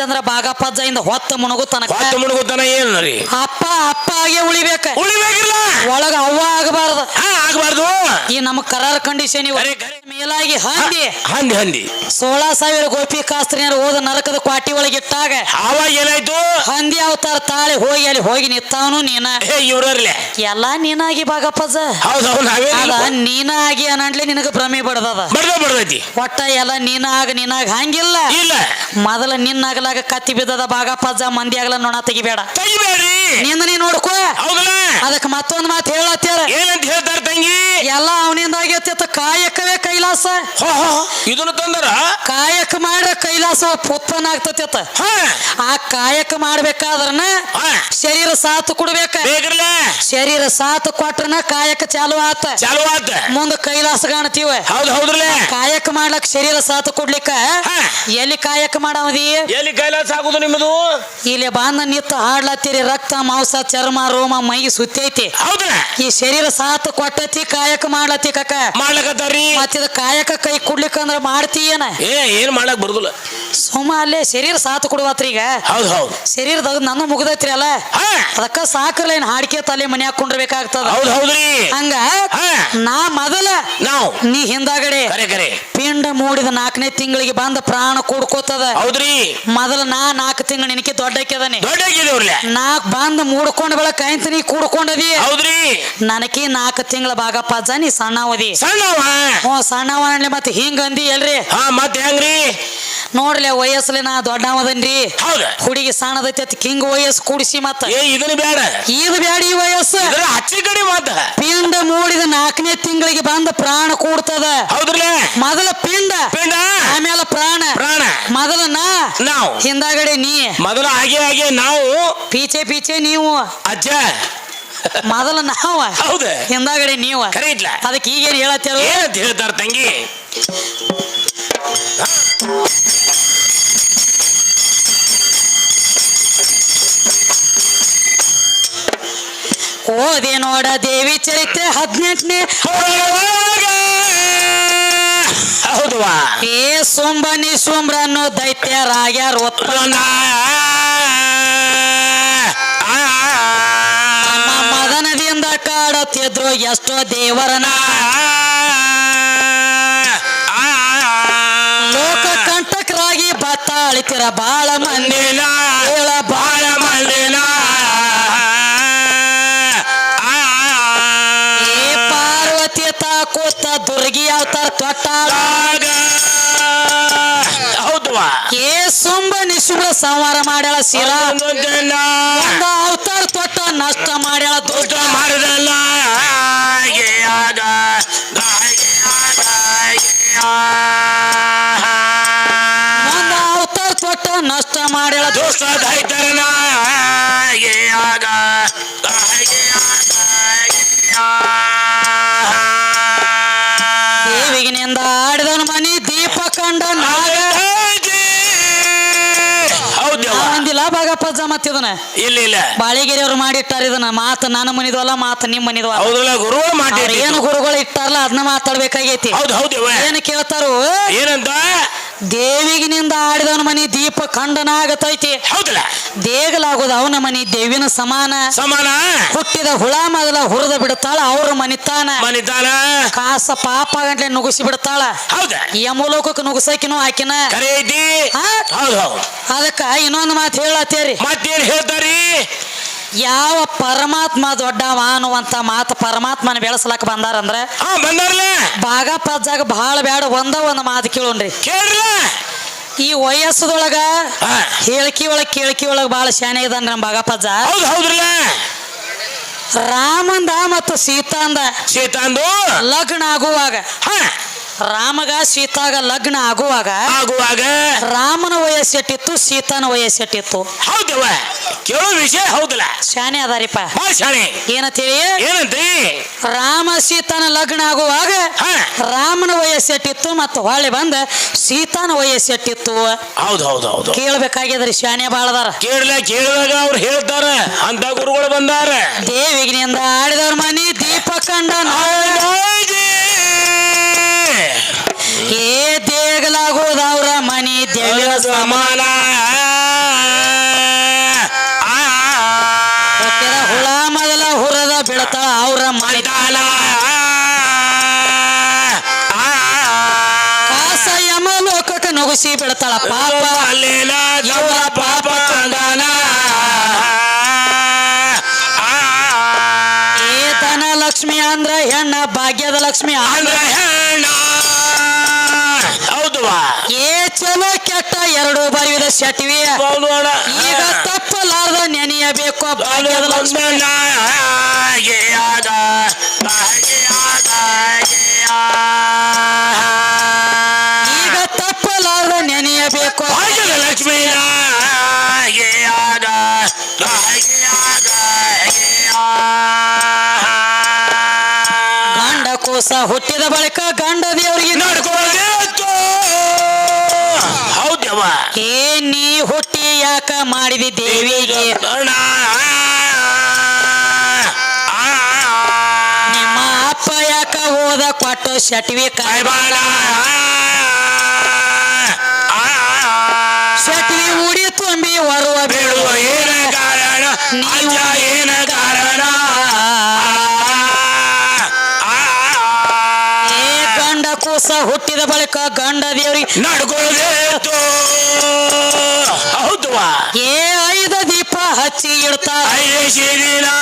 ಇದ್ದಂದ್ರ ಬಾಗಪ್ಪಜ್ಜ ಇಂದ ಹೊತ್ತ ಮುಣಗು ತನಕ ಹೊತ್ತು ಮುಳುಗುತ್ತಾನ ಏನ್ ರೀ? ಅಪ್ಪ ಅಪ್ಪ ಆಗೇ ಉಳಿಬೇಕ. ಉಳಿಬೇಕಿಲ್ಲ. ಒಳಗ ಅವ್ವ ಆಗಬಾರದು. ಹಾ ಆಗ್ಬಾರ್ದು. ಈ ನಮ್ಮ ಕರಾರ ಕಂಡೀಷನ್ ಇವ. ಕರೆ, ಕರೆ. ಮೇಲಾಗಿ ಹಂದಿ. ಹಂದಿ ಹಂದಿ. ಸೋಳ ಸಾವಿರ ಗೋಪಿ ಕಾಸ್ತ್ರಿಯರು ಹೋದ ನರಕದ ಕ್ವಾಟಿ ಒಳಗಿಟ್ಟಾಗ ಅವಾಗ ಏನಾಯ್ತು? ಹಂದಿ ಅವತಾರ ತಾಳಿ ಹೋಗಿ ಅಲ್ಲಿ ಹೋಗಿ ನಿತ್ತಾವನು ನೀನ. ಹೇ ಇವ್ರರ್ಲೆ ಎಲ್ಲಾ ನೀನಾಗಿ ಬಾಗಪ್ಪಜ ಹೌದು ಹೌದು ನಾವೇ ಅದ ನೀನಾಗಿ ನಿನಗ ಭ್ರಮೆ ಬಡದದ. ಬಡ್ದ ಬಡ್ದೈತಿ. ಒಟ್ಟ ಎಲ್ಲ ನೀನಾಗ ನೀನಾಗ ಹಂಗಿಲ್ಲ. ಇಲ್ಲ. ಮೊದಲ ನಿನ್ನಾಗಲಾಗ ಕತ್ತಿ ಬಿದ್ದದ ಬಾಗಪ್ಪಜ ಮಂದಿ ಆಗಲ ನೊಣ ತೆಗಿಬೇಡ. ತೆಗಿಬೇಡ್ರಿ. ನಿಂದ ನೀ ನೋಡ್ಕೋ. ಹೌದಲ್ಲ? ಅದಕ್ಕೆ ಮತ್ತೊಂದ್ ಮಾತು ಹೇಳತ್ತೇಳ ಏನಂತ ಹೇಳ್ತಾರ ತಂಗಿ? ಎಲ್ಲ ಅವನಿಂದ ಆಗೈತಿ ಕಾಯಕವೇ ಕೈಲಾಸ. ಇದನ್ನ ತಂದರ? ಕಾಯಕ ಮಾಡ್ರೆ ಕೈಲಾಸ ಉತ್ಪನ್ನ ಆಗ್ತತಿ ಆ ಕಾಯಕ ಮಾಡ್ಬೇಕಾದ್ರನ ಶರೀರ ಸಾತ್ ಕೊಡ್ಬೇಕ. ಶರೀರ ಸಾತ್ ಕೊಟ್ರನ ಕಾಯಕ ಚಾಲು ಆತ. ಚಾಲು ಆತ. ಮುಂದ ಕೈಲಾಸ ಕಾಣ್ತೀವ. ಹೌದು ಹೌದ್ರಲ್ಲ? ಕಾಯಕ ಮಾಡ್ಲಕ್ ಶರೀರ ಸಾಥ್ ಕೊಡ್ಲಿಕ್ಕ. ಎಲ್ಲಿ ಕಾಯಕ ಮಾಡವದಿ? ಎಲ್ಲಿ ಕೈಲಾಸ ಆಗುದು ನಿಮ್ಮದು? ಇಲ್ಲಿ ಬಾಂಧ ನಿತ್ತ ಹಾಡ್ಲತ್ತೀರಿ ರಕ್ತ ಮಾಂಸ ಚರ್ಮ ರೋಮ ಮೈ ಸುತ್ತೈತಿ. ಹೌದಲ್ಲ ಈ ಶರೀರ ಸಾಥ್ ಕೊಟ್ಟತಿ ಕಾಯಕ ಮಾಡ್ಲತ್ತಿ ಕಕ್ಕ. ಮಾಡ್ಲಕತ್ತಾರ್ರಿ ಮತ್ತಿದ ಕಾಯಕ ಕೈ ಕೊಡ್ಲಿಕ್ಕಂದ್ರ ಮಾಡ್ತಿ ಏನ? ಏ ಏನ್ ಮಾಡಕ್ ಬರುದಿಲ್ಲ. ಸುಮ್ಮ ಅಲ್ಲೇ ಶರೀರ ಸಾಥ್ ಕೊಡುವತ್ರಿ ಈಗ. ಹೌದು ಹೌದು. ಶರೀರದ ನನ್ನ ಮುಗ್ದೈತ್ರಿ ಅಲ್ಲ? ಹಾ. ಅದಕ್ಕ ಸಾಕ್ರಲ್ಲ ಏನ್ ಹಾಡ್ಕೆ ತಲೆ ಮನೆ ಹಾಕೊಂಡಿರ್ಬೇಕಾಗ್ತದ ಹೌದು ಹೌದ್ರಿ. ಹಂಗ? ಹಾ. ನಾ ಮೊದಲ ನಾವು. ನೀ ಹಿಂದಾಗಡೆ. ಕರೆ ಕರೆ. ಪಿಂಡ ಮೂಡಿದ ನಾಲ್ಕನೇ ತಿಂಗಳಿಗೆ ಬಂದ ಪ್ರಾಣ ಕೂಡ್ಕೋತದ. ಹೌದ್ರಿ. ಮೊದಲ ನಾ ನಾಲ್ಕು ತಿಂಗಳು ನಿನಕ್ಕೆ ದೊಡ್ಡ ಹಾಕ್ಯದನಿ ದೊಡ್ಡ ಆಗಿದೇವ್ರಲ್ಲ ನಾಕ್ ಬಂದ್ ಮೂಡ್ಕೊಂಡ ಬೆಳಕ ಆಯ್ತು ನೀ ಕೂಡ್ಕೊಂಡದಿ. ಹೌದ್ರಿ. ನನಕಿ ನಾಲ್ಕು ತಿಂಗಳ ಭಾಗಪ್ಪ ಅಜ್ಜ ನೀ ಸಣ್ಣವದಿ ಸಣ್ಣವ. ಹ್ಞೂ ಸಣ್ಣವ ಅನ್ಲಿ ಮತ್ತೆ ಹಿಂಗ ಅಂದಿ ಎಲ್ರಿ. ಹಾ ಮತ್ತೆ ಹೆಂಗ್ರಿ? ನೋಡ್ಲಿ ವಯಸ್ಸಲ್ಲಿ ನಾ ದೊಡ್ಡವದನ್ರಿ. ಹೌದ? ಹುಡುಗಿ ಸಣ್ಣದೈತಿ ಅತ್ ಕಿಂಗ್ ವಯಸ್ಸು ಕೂಡಿಸಿ ಮತ್ತ. ಏ ಇದನ್ನ ಬೇಡ ಇದು ಬ್ಯಾಡ ಈ ವಯಸ್ಸು. ಇದ್ರ ಹಚ್ಚಿ ಕಡಿ ಮಾತ ಪಿಂಡ ಮೂಡಿದ ನಾಲ್ಕನೇ ತಿಂಗಳಿಗೆ ಬಂದ ಪ್ರಾಣ ಕೂಡ್ತದ. ಹೌದ್ರಲ್ಲ ಮೊದಲ ಪಿಂಡ. ಪಿಂಡ? ಆಮೇಲೆ ಪ್ರಾಣ. ಪ್ರಾಣ. ಮೊದಲ ನಾ. ನಾವು. ಹಿಂದಾಗಡೆ ನೀ. ಮೊದಲ ಹಾಗೆ ಹಾಗೆ ನಾವು. ಪೀಚೆ ಪೀಚೆ ನೀವು. ಅಜ್ಜ. ಮೊದಲ ನಾವ. ಹೌದ? ಹಿಂದಾಗಡೆ ನೀವು. ಕರೆ ಅದಕ್ಕೆ ಈಗೇನು ಹೇಳತ್ತೇಳು ಹೇಳ್ತಾರ ತಂಗಿ? ಓದಿ ನೋಡ ದೇವಿ ಚರಿತ್ರೆ ಹದಿನೆಂಟನೇ ಹೌದವಾ ಏ ಸೋಂಬ ಅನ್ನೋ ದೈತ್ಯರಾಗ್ಯಾರ ಒತ್ತನ ಮದನದಿಂದ ಕಾಡುತ್ತಿದ್ರು ಎಷ್ಟೋ ದೇವರನ ಲೋಕ ಕಂಟಕರಾಗಿ ಬತ್ತಾಳಿತಿರ ಬಾಳ ಮಂದಿ ಹೌದವಾ ಏ ಸುಂಬ ನಿಶುಂಬ್ರ ಸಂಹಾರ ಮಾಡ್ಯಾಳ ಶಿರ ಒಂದ ಅವತಾರ ತೊಟ್ಟ ನಷ್ಟ ಮಾಡ್ಯಾಳ ದುಷ್ಟ ಮಾಡಿದಲ್ಲ. ಒಂದು ಅವತಾರ ತೊಟ್ಟ ನಷ್ಟ ಮಾಡ್ಯಾಳ ದುಷ್ಟ ದೈತರನ ಭಾಗಪ್ಪ ಜಮತ್ತಿದನ ಇಲ್ಲ ಇಲ್ಲ. ಬಾಳಿಗೆರೆ ಅವ್ರು ಮಾಡಿಟ್ಟಾರ ಇದನ್ನ. ಮಾತು ನನ್ನ ಮನಿದ್ವಲ್ಲ ಮಾತು ನಿಮ್ಮ ಮನಿದ್ವ ಹೌದಲ್ಲ ಗುರು ಮಾಡಿ ಏನು ಗುರುಗಳು ಇಟ್ಟಾರಲ್ಲ ಅದನ್ನ ಮಾತಾಡ್ಬೇಕಾಗೈತಿ. ಹೌದು ಹೌದು ಏನು ಕೇಳ್ತಾರು? ಏನಂತ? ದೇವಿಗಿನಿಂದ ಆಡಿದವನ ಮನೆ ದೀಪ ಖಂಡನಾಗತೈತಿ ಹೌದಲ್ಲ? ದೇಗಲಾಗೋದು ಅವನ ಮನೆ ದೇವಿನ ಸಮಾನ. ಸಮಾನ? ಹುಟ್ಟಿದ ಹುಳ ಮಗಲ ಹುರಿದ ಬಿಡ್ತಾಳ ಅವ್ರ ಮನಿತಾನ. ಮನಿತಾನ? ಕಾಸ ಪಾಪ ಗಂಟ್ಲೆ ನುಗ್ಸಿ ಬಿಡ್ತಾಳ. ಹೌದ? ಯಮಲೋಕಕ್ಕೆ ನುಗ್ಸಕಿನೂ ಆಕಿನ. ಕರೆ ಐತಿ ಅದಕ್ಕ ಇನ್ನೊಂದು ಮಾತು ಹೇಳತ್ತೇರಿ. ಮತ್ತೇನ್ ಹೇಳ್ತಾರಿ? ಯಾವ ಪರಮಾತ್ಮ ದೊಡ್ಡವ ಅನ್ನುವಂತ ಮಾತು ಪರಮಾತ್ಮನ ಬೆಳೆಸ್ಲಕ್ ಬಂದಾರಂದ್ರೆ ಹಾ ಬಂದಾರಲ್ಲ ಭಾಗ ಪಜ್ಜಾಗ ಬಹಳ ಬೇಡ ಒಂದ ಒಂದು ಮಾತು ಕೇಳೋಣ್ರಿ. ಕೇಳ್ರಲ್ಲ ಈ ವಯಸ್ಸದೊಳಗ ಹಾ. ಹೇಳಿಕೆ ಕೇಳ್ಕಿ ಕೇಳಿಕೆ ಒಳಗ ಬಹಳ ಶಾನೆ ಇದಾನ್ರಿ ನಮ್ಮ ಭಾಗಪ್ಪಜ್ಜ ಹೌದು ಹೌದ್ರಲ್ಲ ರಾಮಂದ ಮತ್ತು ಸೀತಾಂದ ಸೀತಾಂದು. ಲಗ್ನ ಆಗುವಾಗ ಹಾ. ರಾಮಗ ಸೀತಾಗ ಲಗ್ನ ಆಗುವಾಗ ಆಗುವಾಗ ರಾಮನ ವಯಸ್ಸೆಟ್ಟಿತ್ತು ಸೀತಾನ ವಯಸ್ಸೆಟ್ಟಿತ್ತು. ಹೌದವ ಕೇಳೋ ವಿಷಯ ಹೌದಲ್ಲ. ಶಾನೆ ಅದಾರಿಪ್ಪ. ಶಾನೆ ಶಾಣೆ. ಏನಂತೀರಿ? ಏನಂತ್ರಿ ರಾಮ ಸೀತಾನ ಲಗ್ನ ಆಗುವಾಗ ಹಾ. ರಾಮನ ವಯಸ್ಸೆಟ್ಟಿತ್ತು ಮತ್ತು ಹೊಳ್ಳಿ ಬಂದ ಸೀತಾನ ವಯಸ್ಸೆಟ್ಟಿತ್ತು. ಹೌದು ಹೌದು ಹೌದು. ಕೇಳ್ಬೇಕಾಗ್ಯದ್ರಿ ಶಾನೆ ಬಾಳದಾರ ಕೇಳಲ ಕೇಳಿದಾಗ ಅವ್ರು ಹೇಳ್ತಾರ ಅಂತ ಗುರುಗಳು ಬಂದಾರ. ದೇವಿಗಿನಿಂದ ಆಡಿದವ್ರ ಮನಿ ದೀಪ ಕಂಡ ಸಮಾನ. ಹುಳ ಮೊದಲ ಹುರದ ಬಿಡ್ತಾಳ ಅವ್ರ ಮೈದಾನ ಕಾಸ ಯಮ ಲೋಕಕ್ಕೆ ನುಗುಸಿ ಬಿಡ್ತಾಳ ಪಾಪ. ಇವರ ಪಾಪ ಕಂದಾನ ಏತನ ಲಕ್ಷ್ಮಿ ಅಂದ್ರ ಹೆಣ್ಣ ಭಾಗ್ಯದ ಲಕ್ಷ್ಮಿ. ಅಂದ್ರ ಹೆಣ್ಣ. ಹೌದು ಏ ಚಲೋ ಕೆಟ್ಟ ಎರಡು ಬರಿವಿದ ಸೆಟ್ವಿ ಹೌದು ಅಣ್ಣ ಈಗ ತಪ್ಪಲಾರ್ದ ನೆನೆಯಬೇಕು ಭಾಗ್ಯದ ಲಕ್ಷ್ಮಿ. ಈಗ ತಪ್ಪಲಾರ್ದ ನೆನೆಯಬೇಕು ಭಾಗ್ಯದ ಲಕ್ಷ್ಮೀ ಗಂಡ ಕೋಸ ಹುಟ್ಟಿದ ಬಳಿಕ ಗಂಡ ದೇವರಿಗೆ ಏ ನೀ ಹುಟ್ಟಿ ಯಾಕ ಮಾಡಿದಿ ದೇವಿಗೆ? ಅಣ್ಣ ನಿಮ್ಮ ಅಪ್ಪ ಯಾಕ ಹೋದ ಕೊಟ್ಟು ಶಟ್ವಿ ಕಾಯ್ಬಾಳ ಶಟ್ವಿ ಉಡಿ ತುಂಬಿ ಹೊರುವ ಬೀಳುವ ಏನ ಕಾರಣ? ಅಜ್ಜ ಏನ ಕಾರಣ? ಏ ಗಂಡ ಕೂಸ ಹುಟ್ಟಿದ ಬಳಿಕ ಗಂಡ ದೇವರಿಗೆ ನಡ್ಕೊಳ್ಳೋದೇತು ಹಚ್ಚಿ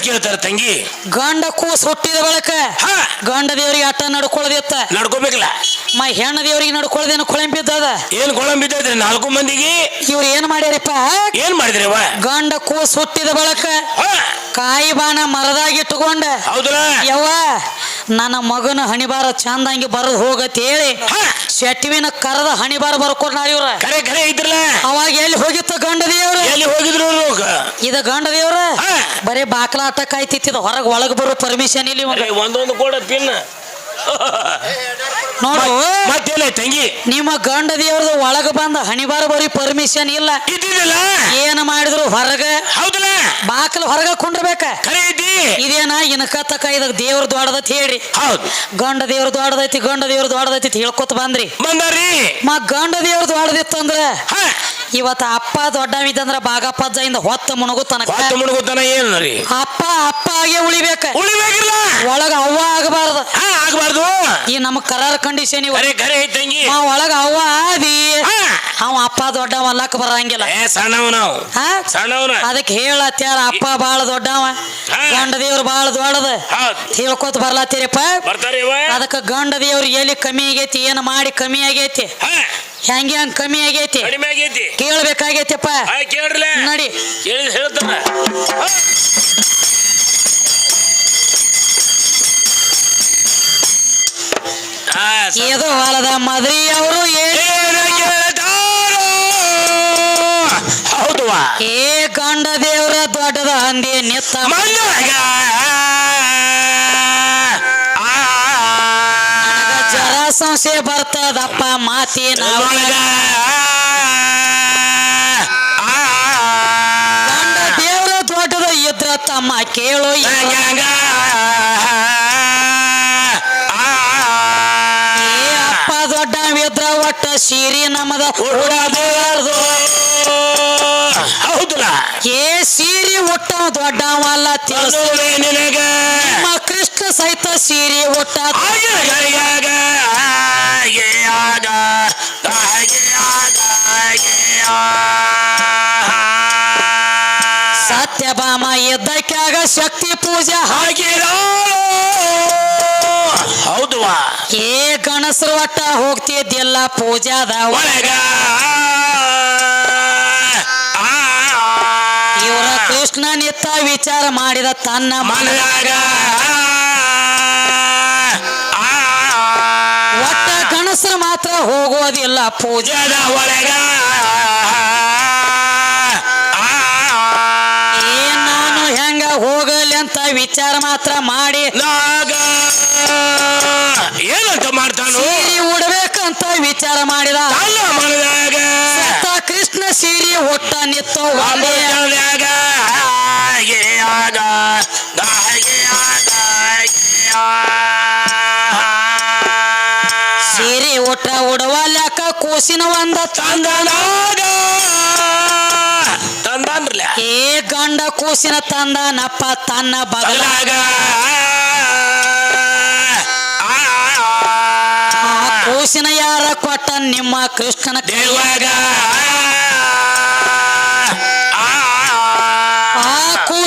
ಕೇಳ್ತಾರ ತಂಗಿ. ಗಂಡ ಕೂಸ್ ಹುಟ್ಟಿದ ಬಳಕ ಹಾ. ಗಂಡ ದೇವರಿಗೆ ಆಟ ನಡ್ಕೊಳ್ಳೋದಿತ್ತ ನಡ್ಕೋಬೇಕಲ್ಲ. ಮ ಹೆಣ್ಣ ದೇವರಿಗೆ ನಡ್ಕೊಳ್ಳೋದೇನು ಕೊಳಂಬಿದ್ದದ ಏನ್ ಕೊಳಂ ಬಿದ್ದೈತ್ರಿ ನಾಲ್ಕು ಮಂದಿಗೆ? ಇವ್ರು ಏನ್ ಮಾಡ್ಯಾರಪ್ಪ? ಏನ್ ಮಾಡಿದ್ರಿ ಗಂಡ ಕೂಸ್ ಹುಟ್ಟಿದ ಬಳಕ ಕಾಯಿ ಬಾಣ ಮರದಾಗಿ ಇಟ್ಟುಕೊಂಡ ಹೌದಲ್ಲ ಯವ್ವ ನನ್ನ ಮಗನ ಹಣಿಬಾರ ಚಂದಂಗಿ ಬರದ್ ಹೋಗತ್ ಹೇಳಿ. ಶೆಟ್ಟಿವಿನ ಕರದ ಹಣಿಬಾರ ಬರ್ಕೊಂಡ್ ಇವ್ರ. ಕರೆ ಕರೆ ಇದ್ರಲ್ಲ. ಅವಾಗ ಎಲ್ಲಿ ಹೋಗಿತ್ತು ಗಂಡ ದೇವ್ರ? ಎಲ್ಲಿ ಹೋಗಿದ್ರು? ಇದ ಗಂಡ ದೇವ್ರ? ಬರೀ ಬರೇ ಬಾಕ್ಲಾಟ ಕಾಯ್ತಿತ್ತಿದ ಹೊರಗ್ ಒಳಗ್ ಬರೋ ಪರ್ಮಿಷನ್ ಇಲ್ಲಿ. ಒಂದೊಂದು ಕೂಡ ಪಿನ್ ನೋಡು. ಮತ್ತೇನ ತಂಗಿ? ನಿಮ್ಮ ಗಂಡ ದೇವ್ರದ ಒಳಗ ಬಂದ ಹಣಿಬಾರ ಬರೀ ಪರ್ಮಿಷನ್ ಇಲ್ಲ. ಇದ್ದಿದ್ದಲ್ಲ ಏನ್ ಮಾಡಿದ್ರು ಹೊರಗ? ಹೌದಲ್ಲ? ಬಾಕಲ್ ಹೊರಗ ಕುಂಡ್ರಬೇಕ? ಇದೇನ ಇನ್ಕತ್ತಕ ಇದ ದೇವ್ರ ದೊಡ್ಡದೈತಿ ಹೇಳ್ರಿ. ಹೌದು. ಗಂಡ ದೇವ್ರ ದೊಡ್ಡದೈತಿ ಗಂಡ ದೇವ್ರ ದೊಡ್ಡದೈತಿ ಅಂತ ಹೇಳ್ಕೊತ ಬಂದ್ರಿ. ಬಂದಾರಿ ಮ ಗಂಡ ದೇವ್ರ ದೊಡ್ಡದಿತ್ತಂದ್ರ ಇವತ್ತ ಅಪ್ಪ ದೊಡ್ಡವಿದ್ದಂದ್ರ ಬಾಗಪ್ಪಜ್ಜಯಿಂದ ಹೊತ್ತ ಮುಣಗು ತನಕ ಹೊತ್ತು ಮುಳುಗುತ್ತಾನ ಏನ್ ರೀ ಅಪ್ಪ ಅಪ್ಪ ಆಗೇ ಉಳಿಬೇಕ. ಉಳಿಬೇಕಿಲ್ಲ. ಒಳಗ ಅವ್ವ ಆಗಬಾರ್ದು. ಆಗಬಾರ್ದು ಆಗ್ಬಾರ್ದು. ಈ ನಮ್ಮ ಕರಾರ ಕಂಡೀಷನ್ ಇವ. ಒಳಗ ಅವ್ವ ಆದಿ. ಅವ ಅಪ್ಪ ದೊಡ್ಡವ ಅಲ್ಲಕ್ ಬರಂಗಿಲ್ಲ. ಸಣ್ಣವ ನಾವು ಸಣ್ಣವನ ಅದಕ್ಕೆ ಹೇಳತ್ಯಾರ ಅಪ್ಪ ಬಾಳ ದೊಡ್ಡವ. ಗಂಡ ದೇವ್ರ ಬಾಳ ದೊಡ್ಡದ ತಿಳ್ಕೊತ ಬರ್ಲಾತೀರಪ್ಪ ಅದಕ್ಕೆ ಗಂಡ ದೇವ್ರು ಎಲ್ಲಿ ಕಮ್ಮಿ ಆಗೈತಿ ಏನ್ ಮಾಡಿ ಕಮ್ಮಿ ಆಗೈತಿ ಹೆಂಗೆ ಹಂಗ ಕಮ್ಮಿ ಆಗೈತಿ ಕೇಳ್ಬೇಕಾಗೈತಿಪ್ಪ ನೋಡಿ ಹೇಳ್ತಾರ ಸ- ಹೊಲದ ಮದ್ರಿ ಅವರು ಏನ ಏ ಗಂಡ ದೇವರ ದೊಡ್ಡದ ಹಂದಿ ನಿತ್ತ ಆ, ಜರ ಸಂಶಯ ಬರ್ತದಪ್ಪ ಮಾತಿನ ಒಳಗ ಗಂಡ ದೇವ್ರ ದೊಡ್ಡದ ಇದ್ರ ತಮ್ಮ ಕೇಳು ಏ ಅಪ್ಪ ದೊಡ್ಡ ಇದ್ರ ಒಟ್ಟ ಸೀರಿ ನಮದ. ಉಡಬಾರ್ದು. ಏ ಸೀರಿ ಹುಟ್ಟವ ದೊಡ್ಡವಲ್ಲ ತಿಳಿಸು ನಿನಗ. ನಮ್ಮ ಕೃಷ್ಣ ಸಹಿತ ಸೀರಿ ಒಟ್ಟ. ಸತ್ಯಭಾಮ ಇದ್ದಕ್ಕಾಗ ಶಕ್ತಿ ಪೂಜೆ. ಹ- ಹಾಗಿರೋಳು. ಹೌದುವಾ? ಏ ಗಣಸರು ಒಟ್ಟ ಹೋಗ್ತಿದ್ದಿಲ್ಲ ಪೂಜಾದ ಒಳಗ ಆ, ಇವರ ಕೃಷ್ಣ ನಿತ್ತ ವಿಚಾರ ಮಾಡಿದ ತನ್ನ ಮನೆಯಾಗ ಒಟ್ಟ ಗಣಸರು ಮಾತ್ರ ಹೋಗೋದಿಲ್ಲ ಪೂಜಾದ ಜದ ಒಳಗ ಆ, ನಾನು ಹೆಂಗ ಹೋಗಲಿ ಅಂತ ವಿಚಾರ ಮಾತ್ರ ಮಾಡಿ ಏನಂತ ಮಾಡ್ತಾನು ಉಡ್ಬೇಕಂತ ವಿಚಾರ ಮಾಡಿದ ಕೃಷ್ಣ ಸೀರೆ ಹುಟ್ಟ ನಿತ್ತು ಸೀರೆ ಊಟ ಉಡವಲ್ಯಾಕ ಕೂಸಿನ ಒಂದ ತಂದನಾಗ ತಂದನ್ರಲ್ಲ ಏ ಗಂಡ ಕೂಸಿನ ತಂದನಪ್ಪ ತನ್ನ ಬಗಲ ಬಗಲಾಗ ಕೂಸಿನ ಯಾರ ಕೊಟ್ಟ ನಿಮ್ಮ ಕೃಷ್ಣನ ದೇವಾಗ.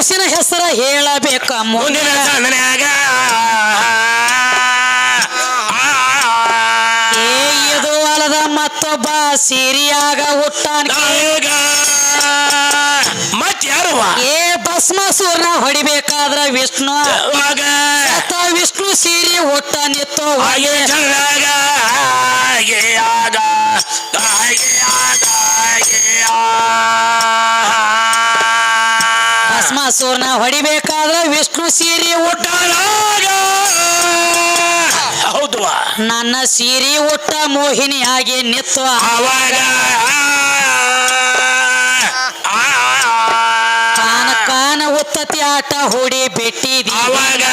ಆ ಹೆಸರು ಹೇಳಬೇಕ ಮುಂದಿನ ಸಂದನ್ಯಾಗ ಏ ಇದು ಅಲ್ಲದ ಮತ್ತೊಬ್ಬ ಸಿರಿಯಾಗ ಹುಟ್ಟಾನ ಮತ್ ಯಾರು ಏ ಭಸ್ಮಾಸುರನ ಹೊಡಿಬೇಕಾದ್ರ ವಿಷ್ಣು. ಆತ ವಿಷ್ಣು ಸೀರೆ ಹುಟ್ಟ ನಿತ್ತು ಹಾಗೆ ಚೆನ್ನಾಗ ಹಾಗೆ ಆಗ. ಭಸ್ಮಾಸುರನ ಹೊಡಿಬೇಕಾದ್ರ ವಿಷ್ಣು ಸೀರೆ ಊಟ ನನ್ನ ಸೀರೆ ಊಟ ಮೋಹಿನಿಯಾಗಿ ನಿತ್ತು ಅವಾಗ ಕಾನ ಕಾನ ಉತ್ತತಿ ಆಟ ಹೂಡಿ ಬಿಟ್ಟಿದಿ. ಅವಾಗ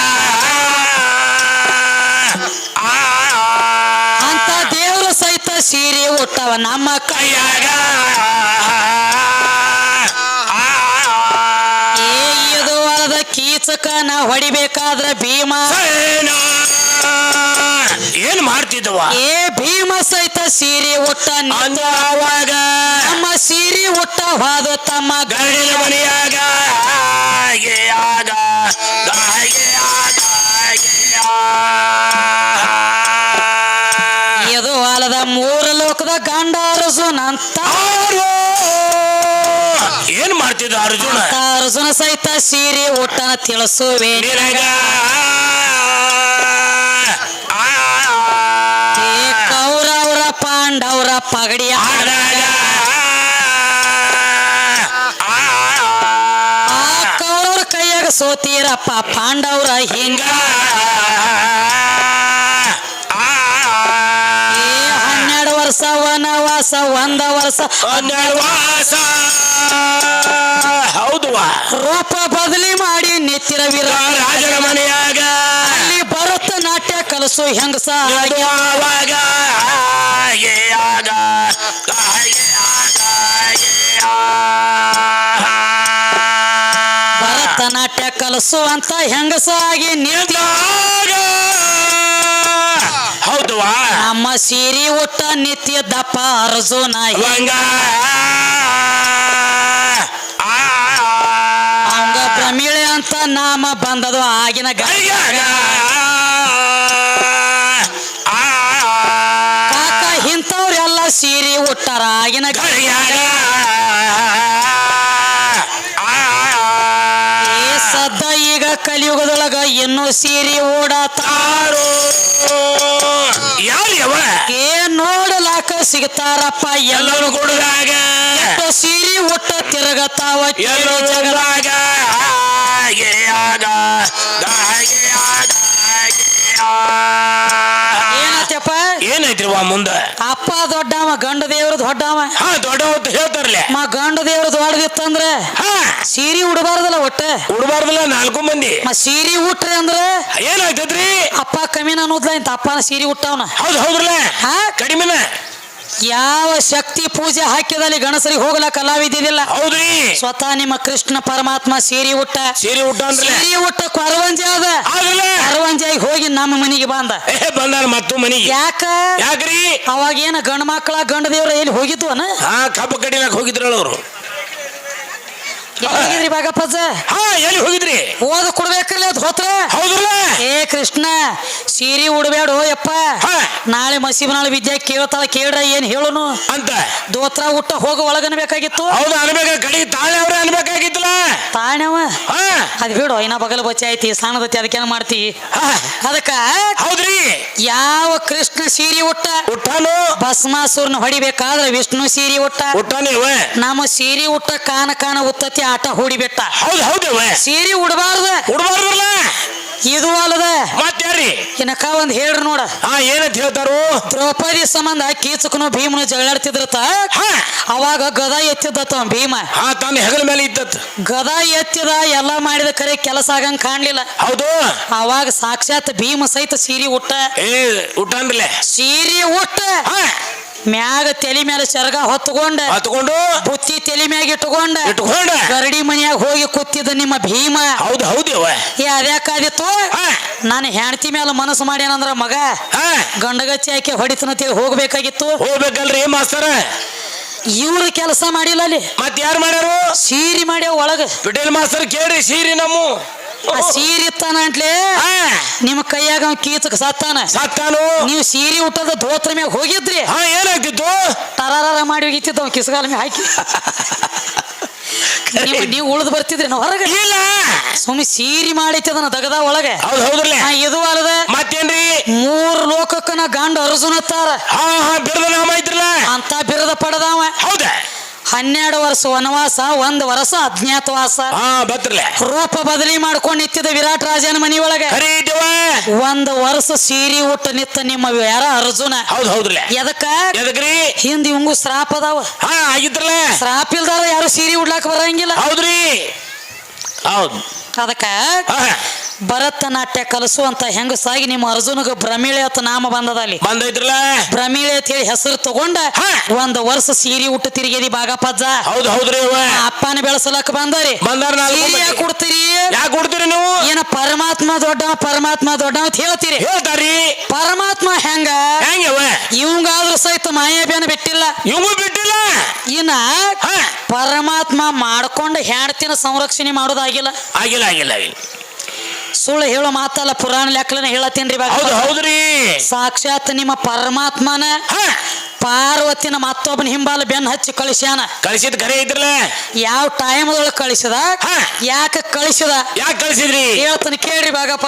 ಅಂತ ದೇವರು ಸಹಿತ ಸೀರೆ ಉಟ್ಟವ ನಮ್ಮ ಕೈಯಾಗ ಏ ಇದು ಅಲ್ಲದ ಕೀಚಕನ ಹೊಡಿಬೇಕಾದ್ರ ಭೀಮ. ಏನ್ ಮಾಡ್ತಿದ್ವ? ಏ ಭೀಮ ಸಹಿತ ಸೀರೆ ಉಟ್ಟ ಅಂದವಾಗ ಅವಾಗ ನಮ್ಮ ಸೀರೆ ಹುಟ್ಟ ಹೋದ ತಮ್ಮ ಗಂಡಿನ ಮನೆಯಾಗ ಆಗ ಹಾಗೆ ಆಗ ಹಾಗೆ ಇದು ಅಲ್ಲದ ಮೂರ ಲೋಕದ ಗಂಡ ಅರ್ಜುನ ಅಂತ ಆರು. ಏನ್ ಅರ್ಜುನ. ಅರ್ಜುನ ಸಹಿತ ಸೀರೆ ಊಟನ ತಿಳಿಸುವೆ. ನಿನಗ ಕೌರವರ ಪಾಂಡವರ ಪಗಡಿಯ ಆ ಕೌರವರ ಕೈಯಾಗ ಸೋತೀರಪ್ಪ ಪಾಂಡವರ ಹಿಂಗ. ಹನ್ನೆರಡು ವರ್ಷ ವನವಾಸ ಒಂದ ವರ್ಷ. ವಾಸ ಹೌದು. ರೂಪ ಬದಲಿ ಮಾಡಿ ನಿತ್ತಿರ ವೀರ ರಾಜನ ಮನೆಯಾಗ ಅಲ್ಲಿ ಭರತ ನಾಟ್ಯ ಕಲಸು ಹೆಂಗಸ ಆಗಿ ಆವಾಗ ಹಾಗೆ ಆಗ ಹಾಗೆ ಆಗ ಹಾಗೆ ಭರತನಾಟ್ಯ ಕಲಸು ಅಂತ ಹೆಂಗಸಾಗಿ ನಿಂತ ನಿಂತಾಗ ಹೌದುವಾ ನಮ್ಮ ಸೀರಿ ಊಟ ನಿತ್ಯ ದಪ್ಪ ಅರ್ಜುನ ವಂಗ ಅವಂಗ ಪ್ರಮಿಳೆ ಅಂತ ನಾಮ ಬಂದದು ಆಗಿನ ಕಾಕ ಇಂಥವ್ರೆಲ್ಲ ಸೀರೆ ಉಟ್ಟಾರ ಆಗಿನ ಸದ್ದ ಈಗ ಕಲಿಯುಗದೊಳಗ ಇನ್ನೂ ಸೀರೆ ಓಡತಾರೋ ಏ ನೋಡಲಾಕ ಸಿಗ್ತಾರಪ್ಪ ಎಲ್ಲರೂ ಕೊಡುವಾಗ ಸೀರೆ ಉಟ್ಟ ತಿರುಗತಾವ ಎಲ್ಲರೂ ಜಗದಾಗ ಆಗ ಹಾಗೆ ಏನತ್ತಪ್ಪ ಏನೈತ್ರಿವ ಮುಂದ? ಅಪ್ಪ ದೊಡ್ಡವ ಗಂಡ ದೇವ್ರ ದೊಡ್ಡವ. ಹಾ ದೊಡ್ಡ ಅಂತ ಹೇಳ್ತಾರಲ್ಲ? ಮ ಗಂಡ ದೇವ್ರ ದೊಡ್ಡದಿತ್ತಂದ್ರೆ ಹಾ. ಸೀರೆ ಉಡಬಾರ್ದಲ್ಲ ಒಟ್ಟ? ಉಡಬಾರ್ದಲ್ಲ ನಾಲ್ಕು ಮಂದಿ. ಮ ಸೀರೆ ಉಟ್ರಿ ಅಂದ್ರೆ ಏನಾಗ್ತೈತ್ರಿ ಅಪ್ಪ ಕಮ್ಮಿನ ಅನ್ನೋದ್ಲ ಇಂತ ಅಪ್ಪನ ಸೀರೆ ಉಟ್ಟವನ. ಹೌದು ಹೌದ್ರಲ್ಲ? ಹಾ? ಕಡಿಮೆನ? ಯಾವ ಶಕ್ತಿ ಪೂಜೆ ಹಾಕಿದಲ್ಲಿ ಗಣಸರಿಗೆ ಹೋಗಲ ಕಲಾವಿದಿಲ್ಲ ಹೌದ್ರಿ. ಸ್ವತಃ ನಿಮ್ಮ ಕೃಷ್ಣ ಪರಮಾತ್ಮ ಸೇರಿ ಉಟ್ಟ. ಸೀರೆ ಉಟ್ಟನ್ರಿ ಸೇರಿ ಉಟ್ಟ ಕೊರವಂಜಿ ಅದ. ಕೊರವಂಜಿಯಾಗಿ ಹೋಗಿ ನಮ್ಮ ಮನೆಗೆ ಬಂದ. ಬಂದಾರ ಮತ್ತು ಮನಿಗೆ? ಯಾಕ? ಯಾಕ್ರಿ? ಅವಾಗ ಏನ ಗಂಡ ಮಕ್ಕಳ ಗಂಡ ದೇವ್ರ ಎಲ್ಲಿ ಹೋಗಿದ್ವನ? ಕಬ್ಬು ಕಡಿಲಾಕ ಹೋಗಿದ್ರಲ್ಲ ಅವರು. ಹೋಗಿದ್ರಿ ಬಾಗಪ್ಪಜ್ಜ ಹಾ ಎಲ್ಲಿ ಹೋಗಿದ್ರಿ? ಓದ ಕೊಡ್ಬೇಕಲ್ಲ ಅದ್ ಹೋತ್ರ? ಹೌದ್ರಲ್ಲ? ಏ ಕೃಷ್ಣ ಸೀರೆ ಉಡಬೇಡ ಯಪ್ಪ. ನಾಳೆ ಮಸೀಬ್ ನಾಳೆ ವಿದ್ಯೆ ಕೇಳ್ತಾಳ ಕೇಳ್ರ ಏನ್ ಹೇಳುನು? ಅಂತ. ದೋತ್ರ ಊಟ ಹೋಗ ಒಳಗನ್ಬೇಕಾಗಿತ್ತು. ಹೌದು ಅನ್ಬೇಕ? ಗಡಿ ತಾಳೆ ಅವ್ರೆ ಅನ್ಬೇಕಾಗಿತ್ತಲ್ಲ? ತಾಣವ ಹಾ. ಅದ್ ಬಿಡು ಇನ್ನ ಬಗಲ ಬಚ್ಚ ಐತಿ ಸಣ್ಣದತಿ ಅದಕ್ಕೇನ ಮಾಡ್ತಿ. ಅದಕ್ಕ ಹೌದ್ರಿ. ಯಾವ ಕೃಷ್ಣ ಸೀರೆ ಉಟ್ಟ? ಉಟ್ಟಾನು? ಭಸ್ಮಾಸುರನ ಹೊಡಿಬೇಕಾದ್ರೆ ವಿಷ್ಣು ಸೀರೆ ಉಟ್ಟ. ಉಟ್ಟಾನಿವ ನಮ್ಮ ಸೀರೆ ಉಟ್ಟ ಕಾನ ಕಾನ ಉತ್ತತಿ ಆಟ ಹೂಡಿಬಿಟ್ಟ. ಹೌದು ಹೌದವ ಸೀರೆ ಉಡಬಾರ್ದ. ಉಡಬಾರ್ದಲ್ಲ. ಇದು ಅಲ್ಲದ. ಮತ್ತಾರ್ರಿ ಇನಕ ಒಂದ್ ಹೇಳ್ರಿ ನೋಡ. ಹಾ ಏನಂತ ಹೇಳ್ತಾರು? ದ್ರೌಪದಿ ಸಂಬಂಧ ಕೀಚಕನು ಭೀಮನು ಜಗಳಾಡ್ತಿದ್ರತ? ಹಾ. ಅವಾಗ ಗದ ಎತ್ತಿದ್ದತ್ತ ಅವ ಭೀಮ. ಹಾ ತನ್ನ ಹೆಗಲ ಮೇಲೆ ಇದ್ದತ್ ಗದ ಎತ್ತಿದ ಎಲ್ಲ ಮಾಡಿದ ಕರೆ ಕೆಲಸ ಆಗಂಗ್ ಕಾಣ್ಲಿಲ್ಲ. ಹೌದು. ಅವಾಗ ಸಾಕ್ಷಾತ್ ಭೀಮ ಸಹಿತ ಸೀರಿ ಉಟ್ಟ. ಏ ಊಟನ್ರಲೆ ಸೀರಿ ಉಟ್ಟ. ಹಾ. ಮ್ಯಾಗ ತಲೆ ಮೇಲೆ ಚರಗ ಹೊತ್ತುಕೊಂಡ ಹತ್ಕೊಂಡು ಬುತ್ತಿ ತಲೆ ಮ್ಯಾಗ ಇಟ್ಟುಕೊಂಡ ಇಟ್ಕೊಂಡ. ಗರಡಿ ಮನೆಯಾಗ ಹೋಗಿ ಕೂತಿದ್ದ ನಿಮ್ಮ ಭೀಮ. ಹೌದು ಹೌದು ಏ ಅದ್ಯಾಕಾದಿತ್ತು ನಾನು ಹೆಂಡತಿ ಮೇಲೆ ಮನಸ್ಸು ಮಾಡ್ಯಾನಂದ್ರ ಮಗ ಗಂಡಗಚ್ಚಿ ಹಾಕಿ ಹೊಡಿತನಂತೇಳಿ ಹೋಗ್ಬೇಕಾಗಿತ್ತು. ಹೋಗ್ಬೇಕಲ್ರಿ ಮಾಸ್ತರ. ಇವ್ರು ಕೆಲಸ ಮಾಡಿಲ್ಲ ಅಲ್ಲಿ. ಮತ್ ಯಾರು ಮಾಡ್ಯಾರು? ಸೀರಿ ಮಾಡ್ಯಾವ ಒಳಗ. ಬಿಟೇಲ್ ಮಾಸ್ತರ್ ಕೇಳ್ರಿ ಸೀರಿ ನಮ್ಮ. ಆ ಸೀರಿ ಇತ್ತಾನ ಅಂಟ್ಲೆ ನಿಮ್ಮ ಕೈಯಾಗ ಅವ ಕೀಚಕ್ ಸತ್ತಾನ? ಸತ್ತಾನು. ನೀವು ಸೀರಿ ಉಟ್ಟದ ದೋತ್ರ ಮ್ಯಾಗ ಹೋಗಿದ್ರಿ? ಹಾ ಏನಾಗ್ತಿತ್ತು ತರಾರ ಮಾಡಿ ಹೋಗಿತ್ತಿದ್ದ ಕಿಸಗಾಲ ಮ್ಯಾಗ ಹಾಕಿ. ನೀವು ನೀವು ಉಳ್ದು ಬರ್ತಿದ್ರಿ ನಾವು ಹೊರಗೆ. ಇಲ್ಲ. ಸುಮ್ಮನೆ ಸೀರಿ ಮಾಡೈತದನ ದಗದ ಒಳಗೆ. ಹೌದು ಹೌದ್ರಲ್ಲ. ಹಾ, ಇದು ಅಲ್ಲದ ಮತ್ತೇನ್ರಿ? ಮೂರ್ ಲೋಕಕ್ಕನ ಗಂಡ ಅರ್ಜುನತ್ತಾರ ಹಾ ಹಾ ಬಿಡದ ನಾಮ ಐತ್ರಲ್ಲ ಅಂತ ಬಿರದ ಪಡೆದವ ಹೌದ. ಹನ್ನೆರಡು ವರ್ಷ ವನವಾಸ ಒಂದು ವರ್ಷ ಅಜ್ಞಾತವಾಸ. ಹಾ ಬದ್ರಲೆ ರೂಪ ಬದಲಿ ಮಾಡ್ಕೊಂಡು ನಿಂತಿದ್ದ ವಿರಾಟ್ ರಾಜನ ಮನಿ ಒಳಗೆ ಒಂದು ವರ್ಷ ಸೀರಿ ಉಟ್ಟ ನಿತ್ತ ನಿಮ್ಮ ಯಾರ ಅರ್ಜುನ. ಹೌದು ಹೌದ್ರಲೆ. ಎದಕ್ಕ? ಎದಕ್ರಿ? ಹಿಂದ ಇವಂಗು ಶ್ರಾಪ ಅದಾವ. ಹಾ ಆಗಿದ್ರಲ್ಲ ಶ್ರಾಪ ಇಲ್ದಾರ ಯಾರು ಸೀರಿ ಉಡ್ಲಾಕ ಬರಂಗಿಲ್ಲ. ಹೌದ್ರಿ. ಹೌದು. ಅದಕ್ಕ ಹಾ ಭರತ ನಾಟ್ಯ ಕಲಿಸುವಂತ ಹೆಂಗಸಾಗಿ ನಿಮ್ಮ ಅರ್ಜುನಗ ಭ್ರಮಿಳೆ ಅಂತ ನಾಮ ಬಂದದ ಅಲ್ಲಿ ಬಂದೈತ್ರಲ್ಲ ಭ್ರಮಿಳೆ ಅಂತ ಹೇಳಿ ಹೆಸರು ತಗೊಂಡ. ಒಂದ್ ವರ್ಷ ಸೀರಿ ಉಟ್ಟು ತಿರುಗಿದಿ ಬಾಗಪ್ಪಜ್ಜ. ಹೌದು ಹೌದ್ರಿ ಅಪ್ಪನ ಬೆಳೆಸಲಕ್ಕ ಬಂದರಿ. ಬಂದಾರ ನಾಲ್ಕು ಸೀರೆ ಮಂದಿ. ಯಾಕ್ ಕೊಡ್ತೀರಿ ಯಾಕೆ ಕೊಡ್ತೀರಿ ನೀವು? ಏನ ಪರಮಾತ್ಮ ದೊಡ್ಡ ಪರಮಾತ್ಮ ದೊಡ್ಡ ಅಂತ ಹೇಳ್ತೀರಿ. ಹೇಳ್ತಾರಿ ಪರಮಾತ್ಮ ಹೆಂಗ? ಹೆಂಗವ ಇವಂಗಾದ್ರೂ ಸಹಿತ ಮಾಯಾಬೇನ ಬಿಟ್ಟಿಲ್ಲ. ಇವು ಬಿಟ್ಟಿಲ್ಲ? ಇನ್ನ ಹಾ. ಪರಮಾತ್ಮ ಮಾಡ್ಕೊಂಡು ಹೆಣ್ತಿನ ಸಂರಕ್ಷಣೆ ಮಾಡೋದಾಗಿಲ್ಲ. ಆಗಿಲ್ಲ ಆಗಿಲ್ಲ ಆಗಿಲ್ಲ. ಸುಳ್ಳು ಹೇಳೋ ಮಾತಲ್ಲ ಪುರಾಣ ಲೆಕ್ಕಲನ ಹೇಳತ್ತೀನ್ರಿ ಇವಾಗ. ಹೌದು ಹೌದ್ರಿ. ಸಾಕ್ಷಾತ್ ನಿಮ್ಮ ಪರಮಾತ್ಮನ ಪಾರ್ವತಿನ ಮತ್ತೊಬ್ಬನ ಹಿಂಬಾಲ ಬೆನ್ ಹಚ್ಚಿ ಕಳಿಸ್ಯಾನ. ಕಳಿಸಿದ ಕರೆ ಇದ್ರಲ್ಲ? ಯಾವ ಟೈಮ್ ಒಳಗೆ ಕಳಿಸದ. ಯಾಕೆ ಕಳಿಸದ ಯಾಕೆ ಕಳಿಸಿದ್ರಿ? ಹೇಳ್ತಾನೆ ಕೇಳ್ರಿ ಬಾಗಪ್ಪ